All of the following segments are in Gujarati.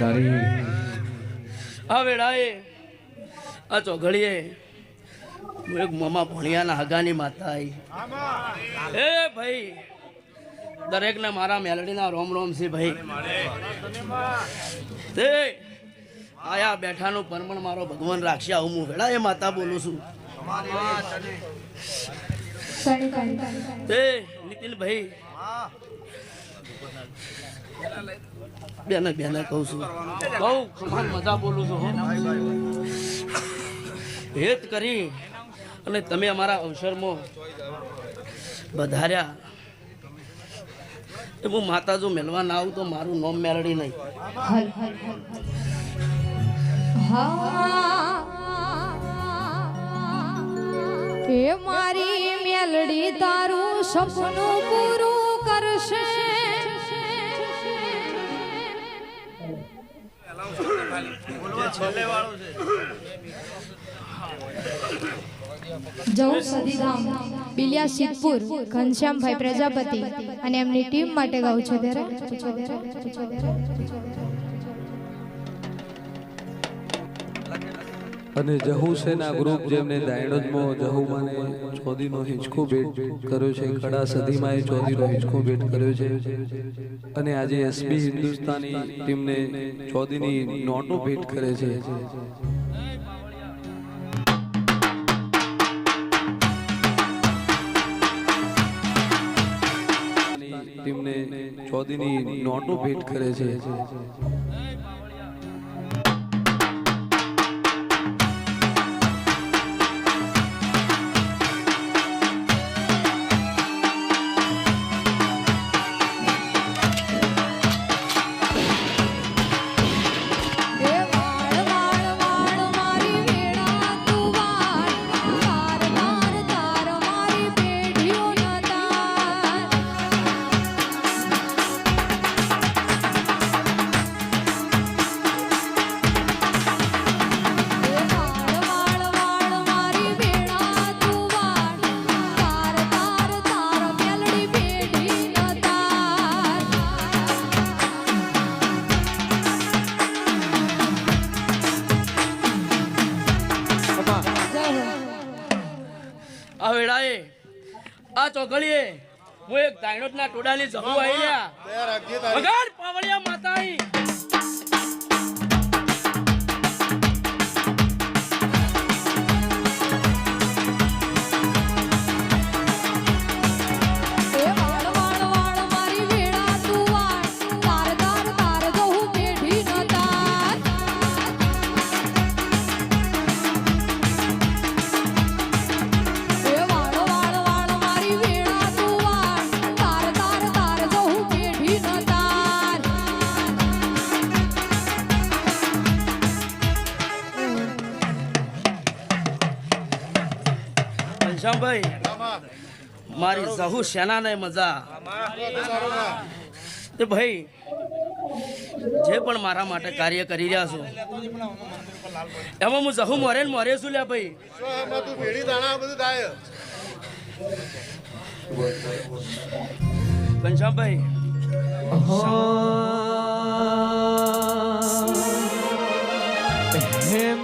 તારી આ વેળાએ. આ ચોઘડીએ. એક મમા ભણિયાના હગાની માતા આવી એ ભાઈ દરેકને મારા મેલડીના રોમ રોમ છે ભાઈ. તે આયા બેઠાનું પરમણ મારો ભગવાન રાખશે આવું હું વેળા એ માતા બોલું છું. તે નીતિનભાઈ બેને બેને કહું છું. બહુ સમાન મજા બોલું છું. હેત કરી અને તમે અમારા અવસરમાં વધાર્યા. એ હું માતા જો મેળવા ના આવું તો મારું નોમ મેળડી નહીં. હે. મારી મેલડી તારું સપનું પૂરું કરશે. જવું સદીધામ બિલિયા સિદ્ધપુર ઘનશ્યામભાઈ પ્રજાપતિ અને એમની ટીમ માટે ગાઉં છું ત્યારે અને જહુ સેના ગ્રુપ જેમને દાયણોદમાં જહુમાં ચોદીનો હિંચકો ભેટ કર્યો છે કડા સદીમાં એ ચોદીનો હિંચકો ભેટ કર્યો છે. અને આજે એસબી હિન્દુસ્તાની ટીમને ચોદીની નોટો ભેટ કરે છે. ટીમને ચોદીની નોટો ભેટ કરે છે. ચોઘડીએ હું એક દાયણોદના ટોડાની જહુ આવી રહ્યા. ઘનશ્યામભાઈ મારી સહુ સેના ને મજા. તે ભાઈ, જે પણ મારા માટે કાર્ય કરી રહ્યા છો, એમાં હું જહુ મોરે ને છું લ્યા ભાઈ. ઘનશ્યામભાઈ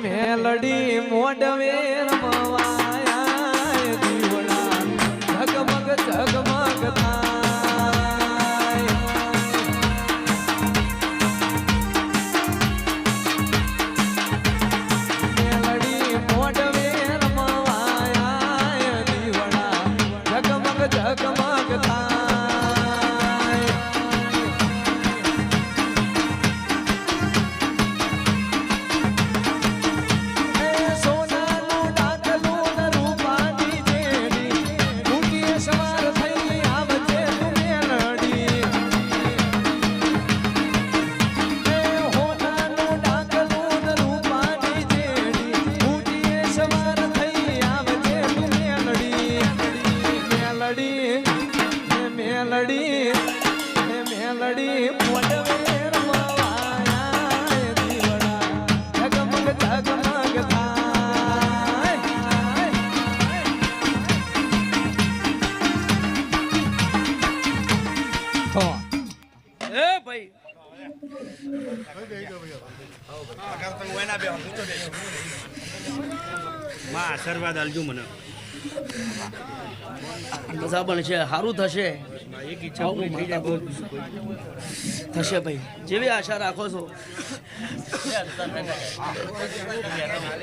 મેલડી મોડવેર રમવાયા માં આશીર્વાદ આલજો મને. મજા પણ છે સારું થશે. થશે ભાઈ. જેવી આશા રાખો છો.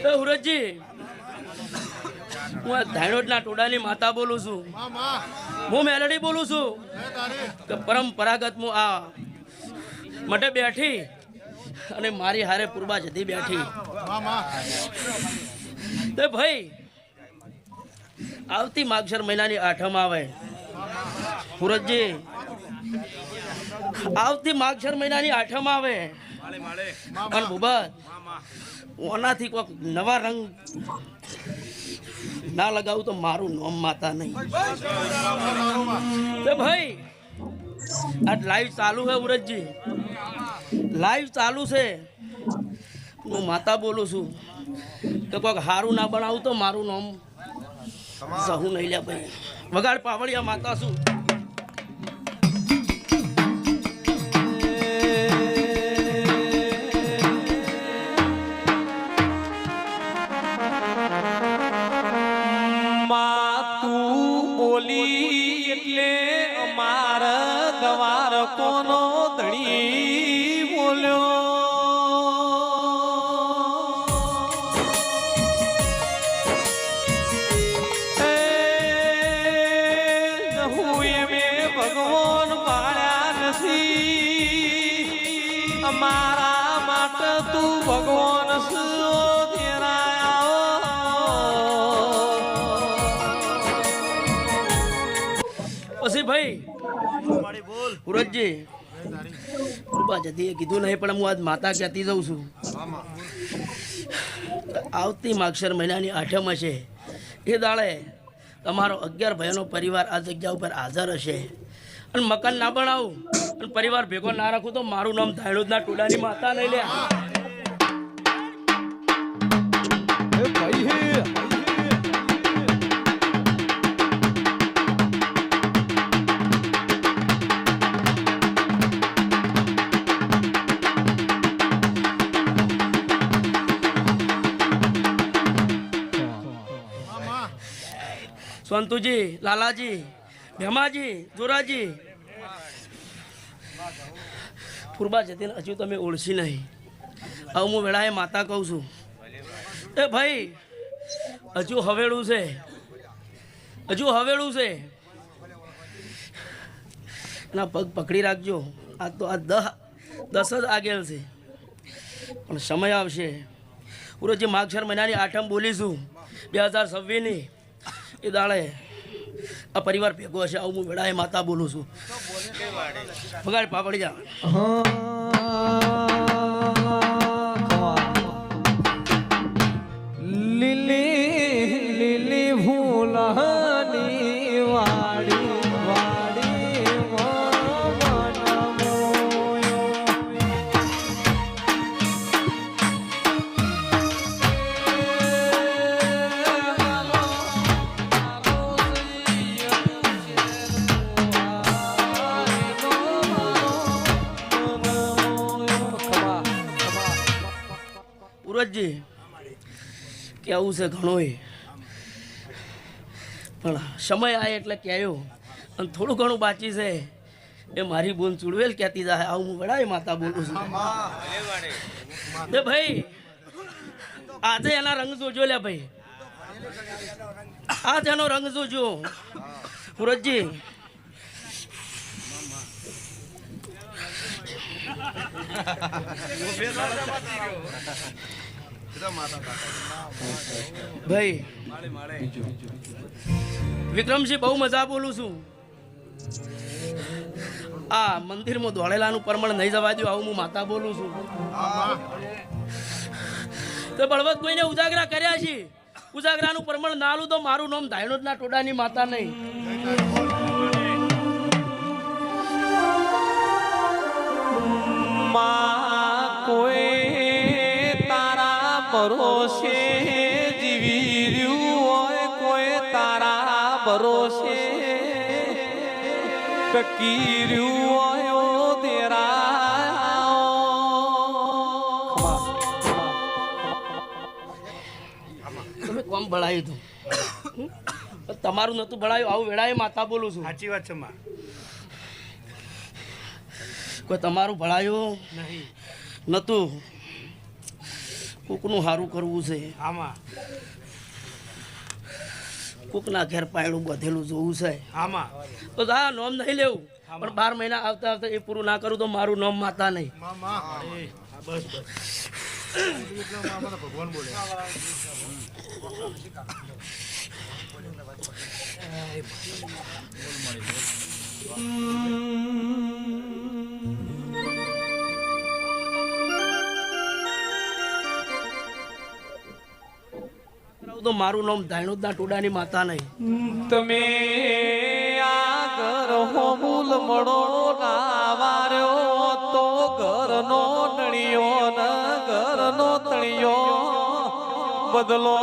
એ હુરતજી હું આ ધાણોટના ટોડાની માતા બોલું છું. માં માં. હું મેલડી બોલું છું. કે પરંપરાગત હું આ માટે બેઠી. અને મારી હારે પૂર્વા જતી બેઠી. તે ભાઈ, આવતી માગસર મહિનાની આઠમ આવે. સુરતજી આવતી માગસર મહિનાની આઠમ આવે. અને ભૂબત ઓનાથી કોઈક નવા રંગ ના લગાવું તો મારું નોમ માતા નહીં. ભાઈ, આ લાઈવ ચાલુ હે ઉરજજી. લાઈવ ચાલુ છે. હું માતા બોલું છું. કે કોઈક હારું ના બનાવું તો મારું નામ સહુ નહીં લે ભાઈ. વગાડ પાવડિયા માતા શું અમારા માટે તું ભગવાન પછી ભાઈ સુરજજી કૃપા જતી કીધું નહીં પણ હું આજ માતા કહેતી જઉં છું? આવતી માગશર મહિનાની આઠમ હશે. એ દાડે તમારો અગિયાર ભાઈનો પરિવાર આ જગ્યા ઉપર હાજર હશે. અને મકાન ના બનાવું. અને પરિવાર ભેગો ના રાખું તો મારું નામ ધાયણુદના ટોડાની માતા નહીં લે. સંતુજી લાલાજી ભેમાજી જોરાજી ફુરબા જતીને હજુ તમે ઓળશી નહીં. હવે હું વેળાએ માતા કહું છું, એ ભાઈ, હજુ હવેળું છે. હજુ હવેળું છે. એના પગ પકડી રાખજો. આ તો આ દહ, દસ જ આગેલ છે. પણ સમય આવશે. પૂરો જે માગસર મહિનાની આઠમ બોલીશું, બે હજાર છવ્વીસની, એ દાડે આ પરિવાર ભેગો હશે, આવું હું વેળાએ માતા બોલું છું. પગાર પાપડી જા. લીલી લીલી ફૂલની કેવું છે ઘણોય. પણ સમય આવે એટલે કહેયો અને થોડું ઘણું બાકી છે. એ મારી બોન ચુડવેલ કહેતી જાય આવું હું વડાય માતા બોલું છું. એ ભાઈ, આજે એના રંગ જોજો લે ભાઈ. આજ એનો રંગ જોજો. સુરજજી. ભાઈ વિક્રમસિંહ બહુ મજા બોલું છું. આ મંદિરમાં દોડેલાનું પરમણ નહીં જવા દઉં આવું હું માતા બોલું છું. તો બળવત કોઈને ઉજાગરા કર્યા છે? ઉજાગરાનું પ્રમાણ નાલું તો મારું નામ ધાયણોદના ટોડાની માતા નહીં. કોઈ ભરોસે જીવી રહ્યું હોય કોઈ તારા ભરોસે. ટકી રહ્યું હોય કોમ ભળાયું હતું? તમારું નતું ભળાયું આવું વેળાએ માતા બોલું છું. સાચી વાત છે માં. કોઈ તમારું ભળાયું નહીં. નતું કોકનું સારું કરવું છે. આમાં. કોકના ઘેર પાયણું બધેલું જોવું છે. આમાં. તો આ નોમ નહીં લેવું. પણ બાર મહિના આવતા આવતા એ પૂરું ના કરું તો મારું નામ માતા નહીં. બસ બસ. ભગવાન બોલે. તો મારું નામ ધાયણુદના ટોડાની માતા નહીં. તમે આ ઘર હોમુલ મળો નાવાર્યો તો ઘરનો નળિયો ન, ઘરનો તળિયો. બદલો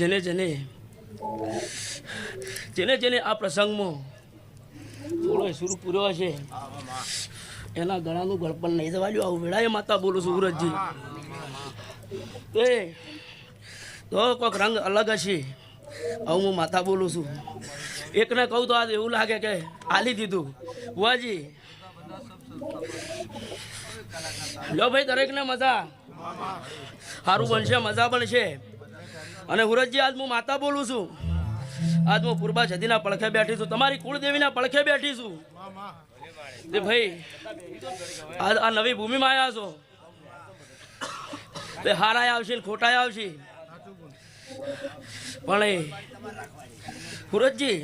જેને જેને જેને જેને આ પ્રસંગમાં થોડો સુર પૂર્યો હશે. એના ગળાનું ગળપણ નહીં થવા દો. આવું વેળાએ માતા બોલું છું સુરજજી એ, તો કોઈક રંગ અલગ હશે. આવું હું માતા બોલું છું. એકને કહું તો આજે એવું લાગે કે આલી દીધું. બુઆજી લો ભાઈ દરેકને મજા. સારું બનશે, મજા બનશે. અને હુરતજી આજ હું માતા બોલું છું. આજ હું પૂર્વા જદીના પડખે બેઠી છું. તમારી કુળદેવીના પડખે બેઠી છું. તે ભાઈ, આજ આ નવી ભૂમિમાં આવ્યા છો. તે હારાય આવશે ને ખોટાય આવશે. પણ એ હુરતજી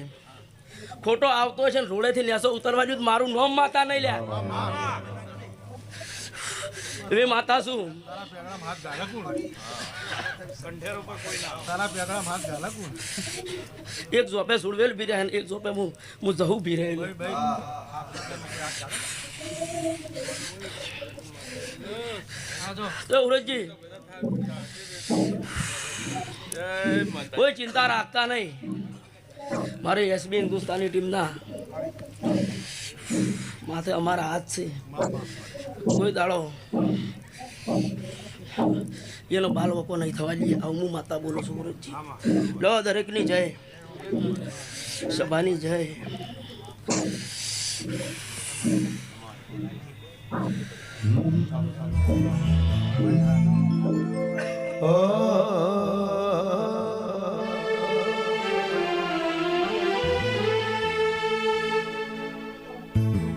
ખોટો આવતો છે ને રોડેથી ઉતરવા જો મારું નોમ માતા નહીં લ્યા એવી માતા શું? એક ઝોપે સુડવેલ રહે ને એક જોપે હું હું જહું બી રહે ઉરજજી. કોઈ ચિંતા રાખતા નહીં. મારે એસબી હિન્દુસ્તાની ટીમના માથે અમારા હાથ છે. કોઈ દાડો એનો બાલ વકો નહીં થવા દઈએ. આવું હું માતા બોલું છું, ગુરુજી. લો, દરેકની જય. સભાની જય.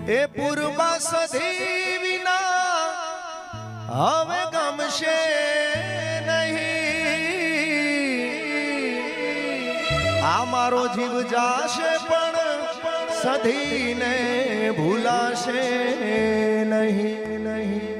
એ પૂર્વા સધી વિના હવે ગમશે નહીં. આ મારો જીવ જાશે પણ સધીને ભૂલાશે નહીં નહીં.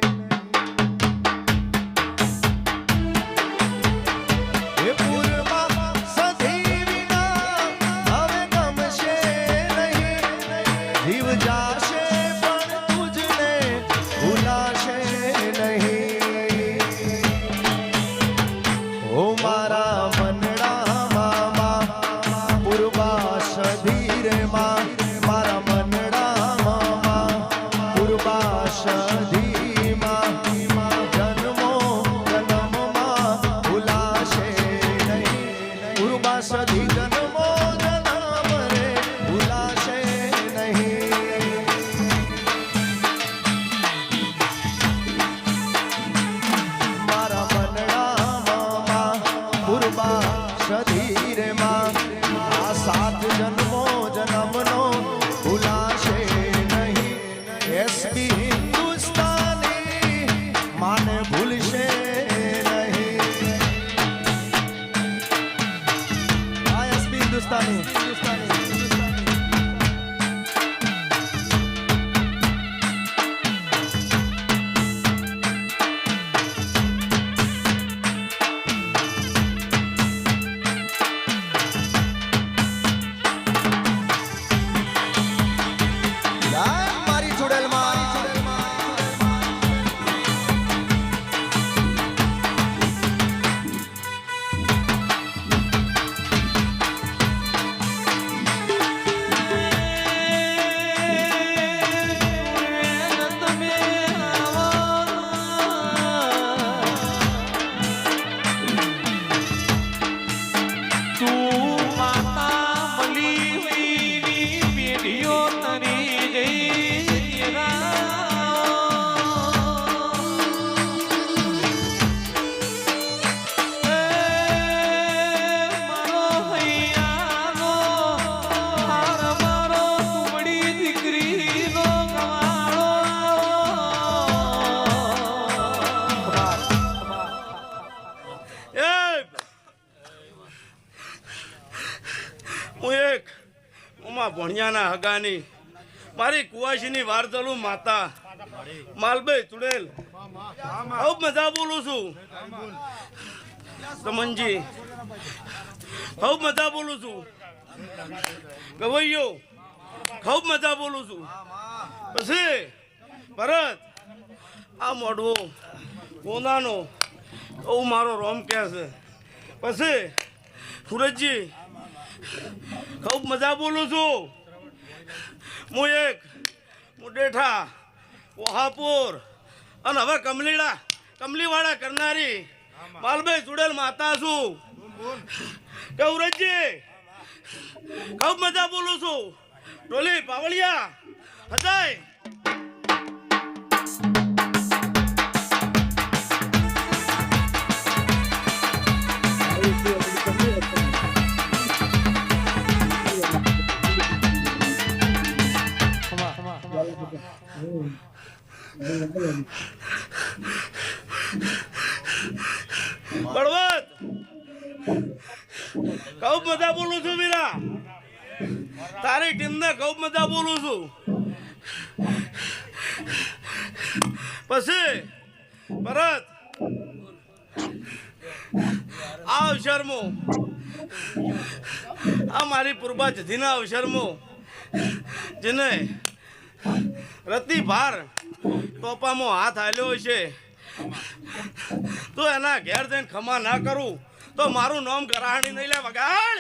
મારી કુવાશીની વારતલું માતા. માલભાઈ ચુડેલ. ખૂબ મજા બોલું છું. સમનજી ખૂબ મજા બોલું છું. ગવૈયો. ખૂબ મજા બોલું છું. પછી ભરત. આ મોઢવો કોનાનો? બહુ મારો રોમ કે છે. પછી સુરજજી. ખૂબ મજા બોલું છું. હું એક મુડેઠા વહાપુર, અને હવે કમલીડા કમલીવાળા કરનારી માલભાઈ ચુડેલ માતા છું. કૌરજી ખૂબ મજા બોલું છું. ડોલી પાવળિયા, હજાય. બળવત! કૌ બધા બોલું છું વીરા તારી ટીમને કૌ બધા બોલું છું. પછી, ભરત આ અવસરમો આ મારી પૂર્વા જધીના અવસરમાં જેને રતિ ભાર ટોપામાં હાથ હાલ્યો છે. તો એના ઘેર જઈને ખમા ના કરું, તો મારું નામ ગરાહણી નહીં લે વગાડ.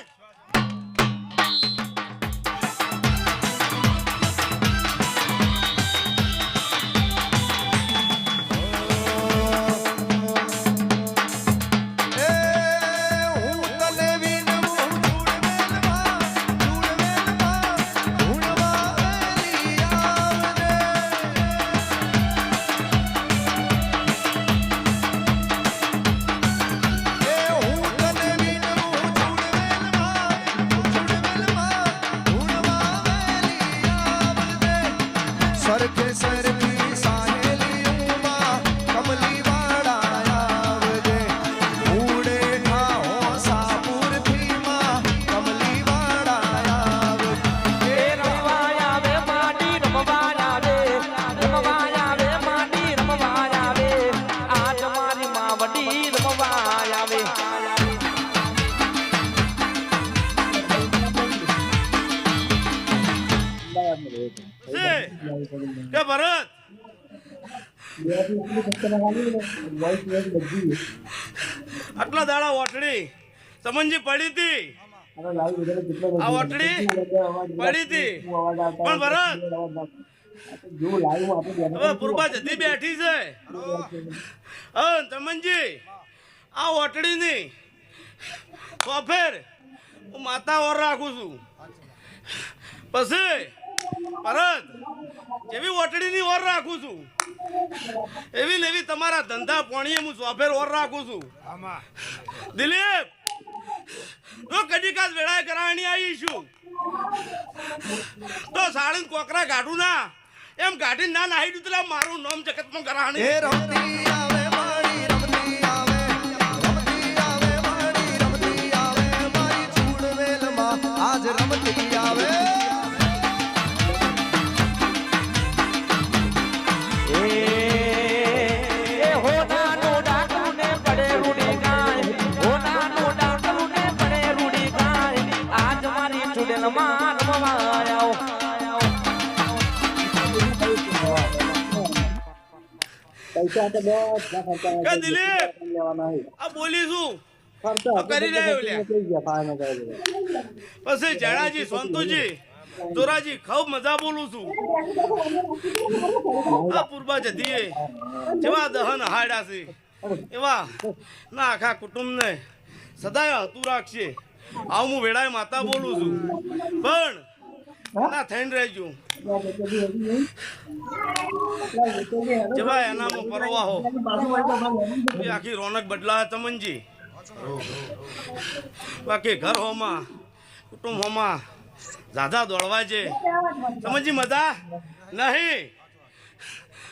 આટલા દાડા ઓટડી. સમજી પડી હતી આ ઓટડી પડી હતી પણ ભરત, હવે પૂર્વા જતી બેઠી છે. તમનજી, આ ઓટડીની સોફેર હું માતા ઓર રાખું છું. પછી ભરત જેવી ઓટડીની ઓર રાખું છું. એવી લેવી તમારા ધંધા પોણીએ હું સોફેર ઓર રાખું છું. દિલીપ તો કદી કાચ વેળાએ કરાવવાની આવી છું. તો કોકરા ગાઢું ના. એમ ગાઢી ના નાહી દીધું મારું નામ જગતમાં કરાવણી દિલીપ આ બોલી શું? લ્યા. પછી જણાજી સંતુજી ચોરાજી ખૂબ મજા બોલું છું. આ પૂર્વા જતીએ જેવા દહન હાડ્યા છે. એવા ના આખા કુટુંબને સદાય હતું રાખશે આવું હું વેળાએ માતા બોલું છું. પણ ના થઈને રહેજો. જેવા એનામાં પરવાહો આખી રોનક બદલાય તમનજી. બાકી ઘર હોમાં કુટુંબ હોમાં દાદા દોડવા છે. સમજી મજા? નહીં.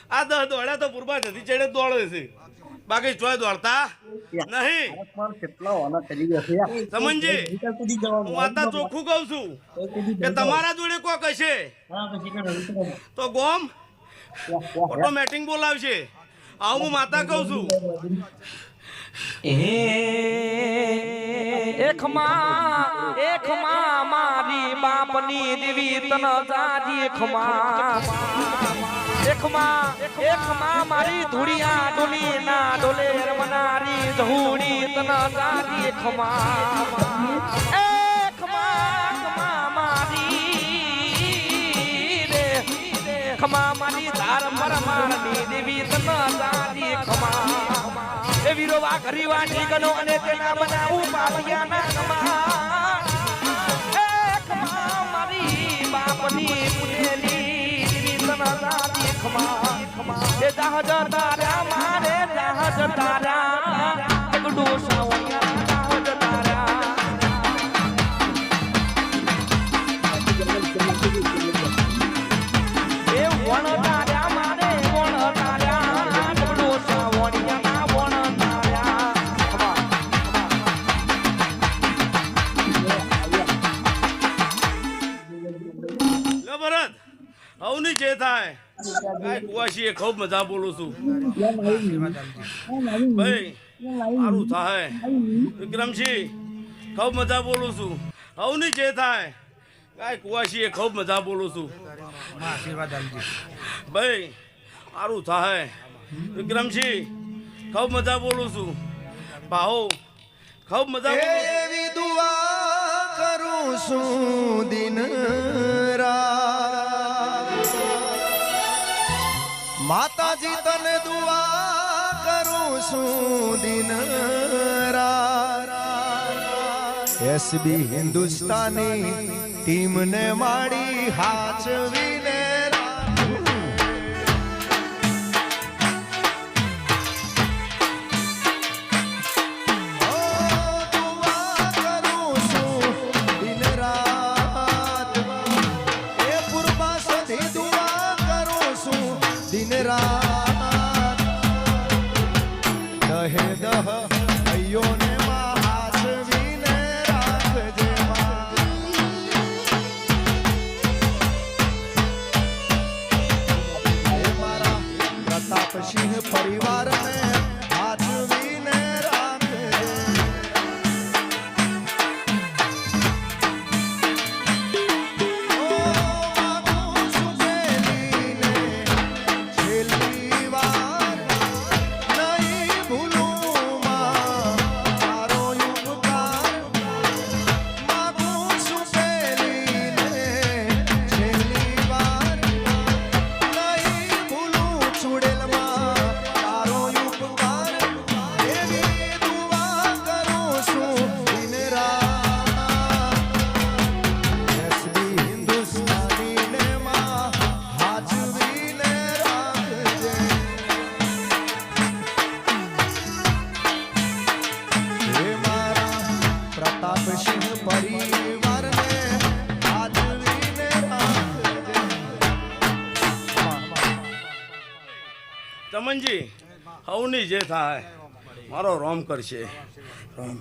આ દસ દોડ્યા તો પૂરબા જતી ચડે દોડે છે. બાકી જોઈ દોડતા? નહીં. સમજી હું આતા ચોખ્ખું કહું છું કે તમારા જોડે કોક હશે? તો ગોમ ઓટોમેટિક બોલાવશે. આવું હું માતા કહું છું. એકમાં એકમાં મારી બાપની દેવી તન જાજી ખમા એકમાં એકમાં મારી ધૂળિયા ડોલી ના ડોલે રમનારી ધૂળી તન જાજી ખમા એકમાં ખમા મારી રે ખમા મારી ધાર પરમારની દેવી તન જાજી ખમા એ વીરો વા ઘરીવા ઠીકનો અને તેના બનાવું પાપિયાના કમા એ ખમા મારી બાપની પુનેલી તના દાદી ખમા એ જહાજ તારા મારે જહાજ તારા. એક ડોસા જે થાય. કુવાસી ખૂબ મજા બોલું છું. ભાઈ, સારું થાય. વિક્રમસિંહ, ખૂબ મજા બોલું છું. નહીં જે થાય. કાંઈ કુવાસી ખૂબ મજા બોલું છું. ભાઈ, સારું થાય. વિક્રમસિંહ, ખૂબ મજા બોલું છું. ભાઉ, ખૂબ મજા. એવી દુઆ કરું છું દિન રાત. માતાજી તને દુઆ કરું છું દિન એસબી હિન્દુસ્તાની ટીમને માડી હાચવીને થાય. મારો રોમ કરશે. રોમ.